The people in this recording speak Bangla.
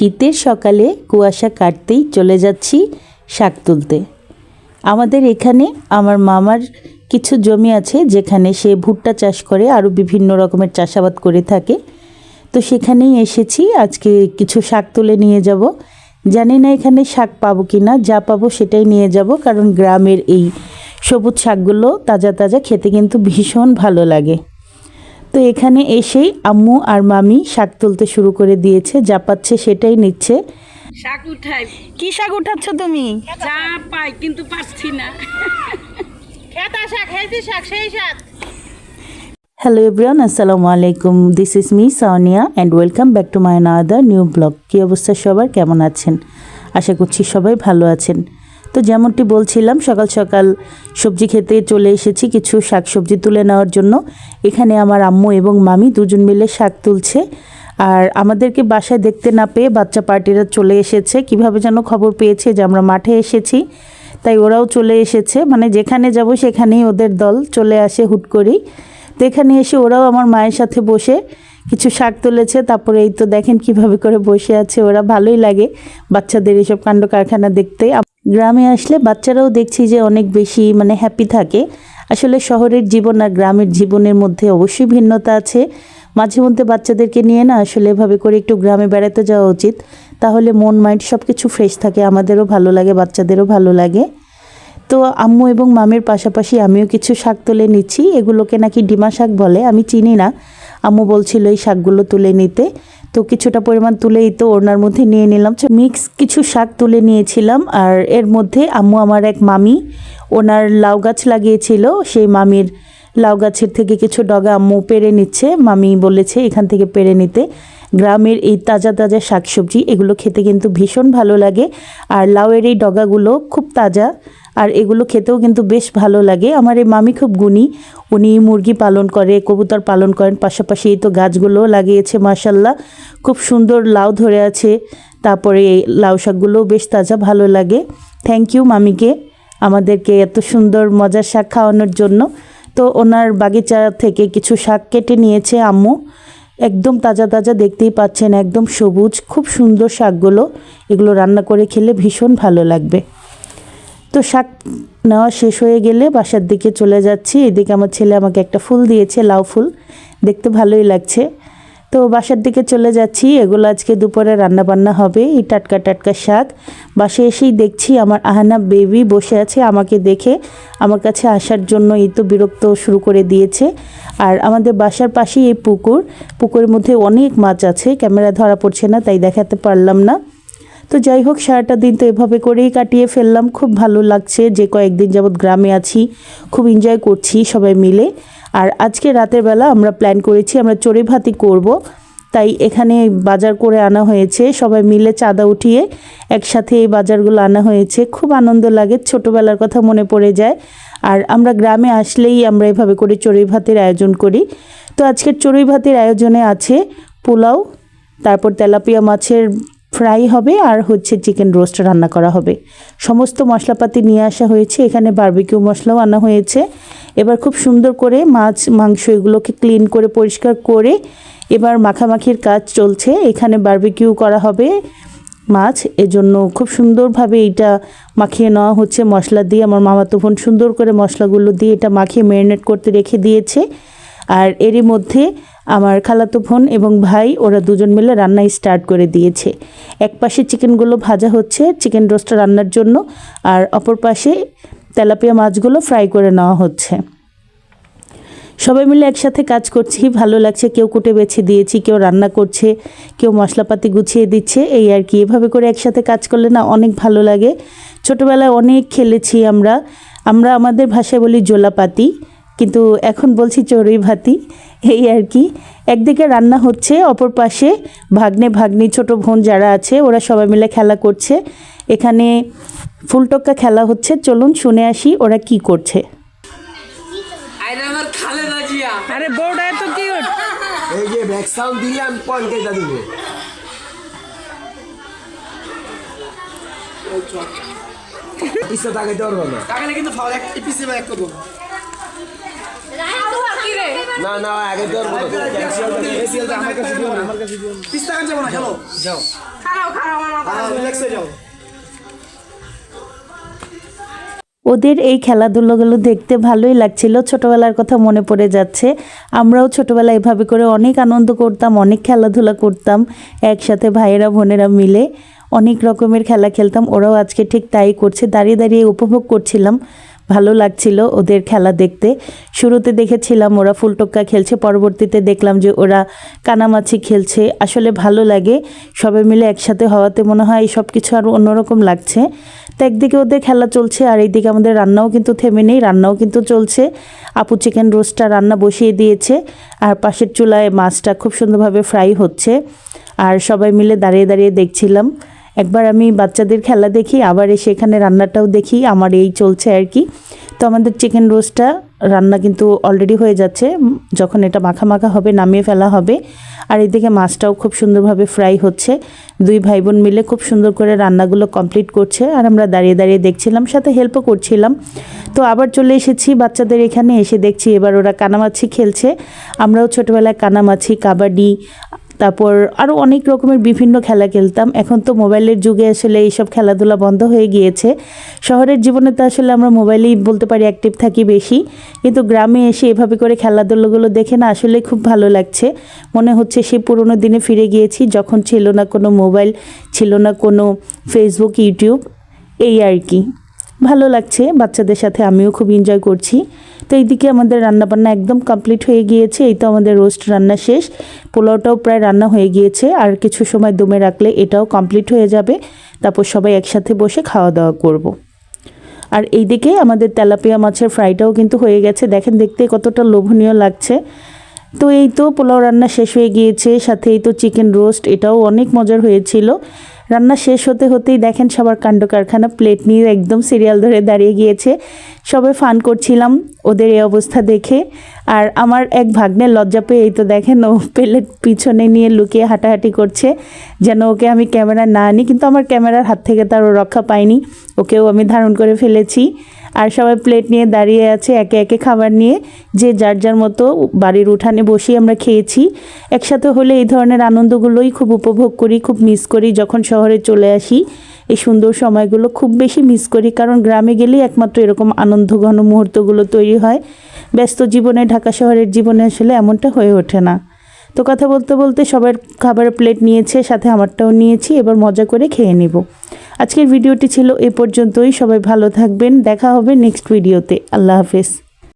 শীতের সকালে কুয়াশা কাটতেই চলে যাচ্ছি শাক তুলতে। আমাদের এখানে আমার মামার কিছু জমি আছে যেখানে সে ভুট্টা চাষ করে, আরও বিভিন্ন রকমের চাষাবাদ করে থাকে। তো সেখানেই এসেছি, আজকে কিছু শাক তুলে নিয়ে যাব। জানি না এখানে শাক পাবো কি না যা পাবো সেটাই নিয়ে যাব, কারণ গ্রামের এই সবুজ শাকগুলো তাজা তাজা খেতে কিন্তু ভীষণ ভালো লাগে। তো এখানে এসেই আম্মু আর মামি শাক তুলতে শুরু করে দিয়েছে যা পাচ্ছে সেটাই নিচ্ছে। শাক উঠাই। কি শাক উঠাচ্ছ তুমি? যা পাই কিন্তু পাচ্ছি না। খেতা শাক হেলদি শাক সেই শাক। হ্যালো এভরিওয়ান আসসালামু আলাইকুম। This is me Sania and welcome back to my another new vlog কী অবস্থা সবার? কেমন আছেন? আশা করছি সবাই ভালো আছেন। তো যেমনটি বলছিলাম, সকাল সকাল সবজি খেতে চলে এসেছি, কিছু শাক সবজি তুলে নেওয়ার জন্য। এখানে আমার আম্মু এবং মামি দুজন মিলে শাক তুলছে। আর আমাদেরকে বাসায় দেখতে না পেয়ে বাচ্চা পার্টিরা চলে এসেছে। কীভাবে যেন খবর পেয়েছে যে আমরা মাঠে এসেছি, তাই ওরাও চলে এসেছে। মানে যেখানে যাব সেখানেই ওদের দল চলে আসে হুট করেই। তো এখানে এসে ওরাও আমার মায়ের সাথে বসে কিছু শাক তুলেছে, তারপরে এই তো দেখেন কীভাবে করে বসে আছে, ওরা ভালোই লাগে বাচ্চাদের এসব কাণ্ড কারখানা দেখতে। গ্রামে আসলে বাচ্চারাও দেখছি যে অনেক বেশি মানে হ্যাপি থাকে। আসলে শহরের জীবন আর গ্রামের জীবনের মধ্যে অবশ্যই ভিন্নতা আছে। মাঝে মধ্যে বাচ্চাদেরকে নিয়ে না আসলে এভাবে করে একটু গ্রামে বেড়াতে যাওয়া উচিত। তাহলে মন মাইন্ড সব কিছু ফ্রেশ থাকে, আমাদেরও ভালো লাগে, বাচ্চাদেরও ভালো লাগে। তো আম্মু এবং মামের পাশাপাশি আমিও কিছু শাক তুলে নিচ্ছি, এগুলোকে নাকি ডিমা শাক বলে, আমি চিনি না। আম্মু বলছিল এই শাকগুলো তুলে নিতে। তো কিছুটা পরিমাণ তুলেই তো ওনার মধ্যে নিয়ে নিলাম। মিক্স কিছু শাক তুলে নিয়েছিলাম আর এর মধ্যে আম্মু আমার এক মামি, ওনার লাউ গাছ লাগিয়েছিল। সেই মামির লাউ গাছের থেকে কিছু ডগা আম্মু পেরে নিচ্ছে। মামি বলেছে এখান থেকে পেরে নিতে। গ্রামের এই তাজা তাজা শাকসবজি, এগুলো খেতে কিন্তু ভীষণ ভালো লাগে। আর লাউয়ের এই ডগাগুলো খুব তাজা, আর এগুলো খেতেও কিন্তু বেশ ভালো লাগে। আমার এই মামি খুব গুণী, উনি মুরগি পালন করে, কবুতর পালন করেন, পাশাপাশি এই তো গাছগুলোও লাগিয়েছে মাসাল্লাহ খুব সুন্দর লাউ ধরে আছে, তারপরে এই লাউ শাকগুলোও বেশ তাজা, ভালো লাগে। থ্যাংক ইউ মামিকে, আমাদেরকে এত সুন্দর মজার শাক খাওয়ানোর জন্য। তো ওনার বাগিচা থেকে কিছু শাক কেটে নিয়েছে আম্মু। একদম তাজা তাজা দেখতেই পাচ্ছেন, একদম সবুজ, খুব সুন্দর শাকগুলো। এগুলো রান্না করে খেলে ভীষণ ভালো লাগবে। তো শাক নেওয়া শেষ হয়ে গেলে বাসার দিকে চলে যাচ্ছি। এদিকে আমার ছেলে আমাকে একটা ফুল দিয়েছে, লাউ ফুল। দেখতে ভালোই লাগছে। তো বাসার দিকে চলে যাচ্ছি। এগুলো আজকে দুপুরে রান্না বান্না হবে। এই টাটকা টাটকা শাক। বাসে এসেই দেখছি আমার আহানা বেবি বসে আছে আমাকে দেখে। আমার কাছে আসার জন্য এই তো বিরক্ত শুরু করে দিয়েছে। আর আমাদের বাসার পাশেই এই পুকুর। পুকুরের মধ্যে অনেক মাছ আছে। ক্যামেরা ধরা পড়ছে না, তাই দেখাতে পারলাম না। তো যাই হোক, সারাটা দিন তো এভাবে করেই কাটিয়ে ফেললাম। খুব ভালো লাগছে যে কয়েকদিন যাবৎ গ্রামে আছি। খুব এনজয় করছি সবাই মিলে। আর আজকে রাতের বেলা আমরা প্ল্যান করেছি, আমরা চড়ে ভাতি করব। তাই এখানে বাজার করে আনা হয়েছে, সবাই মিলে চাঁদা উঠিয়ে একসাথে এই বাজারগুলো আনা হয়েছে। খুব আনন্দ লাগে, ছোটোবেলার কথা মনে পড়ে যায়। আর আমরা গ্রামে আসলেই আমরা এভাবে করে চড়ুই ভাতের আয়োজন করি। তো আজকের চড়ুই ভাতের আয়োজনে আছে পোলাও, তারপর তেলাপিয়া মাছের ফ্রাই হবে আর হচ্ছে চিকেন রোস্ট রান্না করা হবে। সমস্ত মশলাপাতি নিয়ে আসা হয়েছে, এখানে বারবিকিউ মশলাও আনা হয়েছে। এবার খুব সুন্দর করে মাছ, মাংস এগুলোকে ক্লিন করে, পরিষ্কার করে এবার মাখামাখির কাজ চলছে। এখানে বারবিকিউ করা হবে মাছ, এজন্য খুব সুন্দরভাবে এটা মাখিয়ে নেওয়া হচ্ছে। মশলা দিয়ে আমার মামাতো বোন সুন্দর করে মশলাগুলো দিয়ে এটা মাখিয়ে ম্যারিনেট করতে রেখে দিয়েছে। আর এরই মধ্যে আমার খালাতো বোন এবং ভাই, ওরা দুজন মিলে রান্না স্টার্ট করে দিয়েছে। এক পাশে চিকেনগুলো ভাজা হচ্ছে, চিকেন রোস্ট রান্নার জন্য, আর অপর পাশে তেলাপিয়া মাছগুলো ফ্রাই করে নেওয়া হচ্ছে। সবাই মিলে একসাথে কাজ করছি, ভালো লাগছে, কেউ কুটে বেছে দিয়েছি, কেউ রান্না করছে, কেউ মশলাপাতি গুছিয়ে দিচ্ছে, এই আর কি। এভাবে করে একসাথে কাজ করলে না অনেক ভালো লাগে। ছোটোবেলায় অনেক খেলেছি আমরা। আমরা আমাদের ভাষায় বলি জোলাপাতি। কিন্তু এখন বলছি চড়ুই ভাতি এই আর কি। একদিকে রান্না হচ্ছে অপর পাশে ভাগ্নে ভাগ্নি ছোট বোন যারা আছে ওরা সবাই মিলে খেলা করছে। এখানে ফুলটক্কা খেলা হচ্ছে চলুন শুনে আসি ওরা কি করছে। আরে আমার খালেদা বউটা এত কিউট এই যে ব্যাক সাউন্ড দিলে আমি পয়েন্টটা দিব। ইচ্ছা তাকাইতে পারব না। তাকালে কিন্তু ফাউল এক পিসে এক করব। না না আগে পারব না আমার কাছে দিও না আমার কাছে দিও না। পিস তাকান যাব না খেলো। যাও। খারাপ খারাপ আমার মাথা রিল্যাক্স যাও। ওদের এই খেলাধুলোগুলো দেখতে ভালোই লাগছিল। ছোটবেলার কথা মনে পড়ে যাচ্ছে। আমরাও ছোটবেলায় এভাবে করে অনেক আনন্দ করতাম অনেক খেলাধুলা করতাম একসাথে ভাইয়েরা বোনেরা মিলে। অনেক রকমের খেলা খেলতাম ওরাও আজকে ঠিক তাই করছে। দাঁড়িয়ে দাঁড়িয়ে উপভোগ করছিলাম। ভালো লাগছিল ওদের খেলা দেখতে। শুরুতে দেখেছিলাম ওরা ফুলটক্কা খেলছে, পরবর্তীতে দেখলাম যে ওরা কানামাছি খেলছে। আসলে ভালো লাগে, সবাই মিলে একসাথে হওয়াতে মনে হয় সব কিছু আরও অন্যরকম লাগছে। তো একদিকে ওদের খেলা চলছে, আর এইদিকে আমাদের রান্নাও কিন্তু থেমে নেই, রান্নাও কিন্তু চলছে। আপু চিকেন রোস্টটা রান্না বসিয়ে দিয়েছে, আর পাশের চুলায় মাছটা খুব সুন্দরভাবে ফ্রাই হচ্ছে। আর সবাই মিলে দাঁড়িয়ে দাঁড়িয়ে দেখছিলাম। একবার আমি বাচ্চাদের খেলা দেখি, আবার এসে এখানে রান্নাটাও দেখি, আমার এই চলছে আর কি। তো আমাদের চিকেন রোস্টটা রান্না কিন্তু অলরেডি হয়ে যাচ্ছে যখন এটা মাখা মাখা হবে, নামিয়ে ফেলা হবে। আর এদিকে মাছটাও খুব সুন্দরভাবে ফ্রাই হচ্ছে। দুই ভাই বোন মিলে খুব সুন্দর করে রান্নাগুলো কমপ্লিট করছে, আর আমরা দাঁড়িয়ে দাঁড়িয়ে দেখছিলাম, সাথে হেল্পও করছিলাম। তো আবার চলে এসেছি বাচ্চাদের এখানে, এসে দেখছি এবার ওরা কানামাছি খেলছে। আমরাও ছোটোবেলায় কানামাছি, কাবাডি তারপর আরও অনেক রকমের বিভিন্ন খেলা খেলতাম। এখন তো মোবাইলের যুগে আসলে এইসব খেলাধুলা বন্ধ হয়ে গিয়েছে। শহরের জীবনে তো আসলে আমরা মোবাইলেই বলতে পারি অ্যাক্টিভ থাকি বেশি। কিন্তু গ্রামে এসে এভাবে করে খেলাধুলোগুলো দেখে না আসলে খুব ভালো লাগছে। মনে হচ্ছে সেই পুরোনো দিনে ফিরে গিয়েছি, যখন ছিল না কোনো মোবাইল, ছিল না কোনো ফেসবুক ইউটিউব এই আর কি। ভালো লাগছে, বাচ্চাদের সাথে আমিও খুব এনজয় করছি। তো এইদিকে আমাদের রান্নাবান্না একদম কমপ্লিট হয়ে গিয়েছে, এই তো আমাদের রোস্ট রান্না শেষ। পোলাওটাও প্রায় রান্না হয়ে গিয়েছে, আর কিছু সময় দমে রাখলে এটাও কমপ্লিট হয়ে যাবে। তারপর সবাই একসাথে বসে খাওয়া দাওয়া করব। আর এইদিকে আমাদের তেলাপিয়া মাছের ফ্রাইটাও কিন্তু হয়ে গেছে, দেখেন দেখতে কতটা লোভনীয় লাগছে। তো এই তো পোলাও রান্না শেষ হয়ে গিয়েছে, সাথে এই তো চিকেন রোস্ট এটাও অনেক মজার হয়েছিল। রান্না শেষ হতে হতেই দেখেন সবার কাণ্ড কারখানা প্লেট নিয়ে একদম সিরিয়াল ধরে দাঁড়িয়ে গিয়েছে। সবাই ফান করছিলাম ওদের এই অবস্থা দেখে। আর আমার এক ভাগ্নে লজ্জা পেয়ে এই তো দেখেন ও প্লেট পিছনে নিয়ে লুকিয়ে হাঁটাহাঁটি করছে, যেন ওকে আমি ক্যামেরা না আনি। কিন্তু আমার ক্যামেরার হাত থেকে তার রক্ষা পাইনি। ওকেও আমি ধারণ করে ফেলেছি। আর সবাই প্লেট নিয়ে দাঁড়িয়ে আছে, একে একে খাবার নিয়ে। যে যার যার মতো বাড়ির উঠানে বসেই আমরা খেয়েছি। একসাথে হলে এই ধরনের আনন্দগুলোই খুব উপভোগ করি, খুব মিস করি যখন শহরে চলে আসি। এই সুন্দর সময়গুলো খুব বেশি মিস করি কারণ গ্রামে গেলেই একমাত্র এরকম আনন্দ ঘন মুহূর্তগুলো তৈরি হয়। ব্যস্ত জীবনে, ঢাকা শহরের জীবনে আসলে এমনটা হয়ে ওঠে না। তো কথা বলতে বলতে সবার খাবারের প্লেট নিয়েছে, সাথে আমারটাও নিয়েছি, এবার মজা করে খেয়ে নিব। আজকের ভিডিওটি ছিল এ পর্যন্তই। সবাই ভালো থাকবেন। দেখা হবে নেক্সট ভিডিওতে আল্লাহ হাফেজ।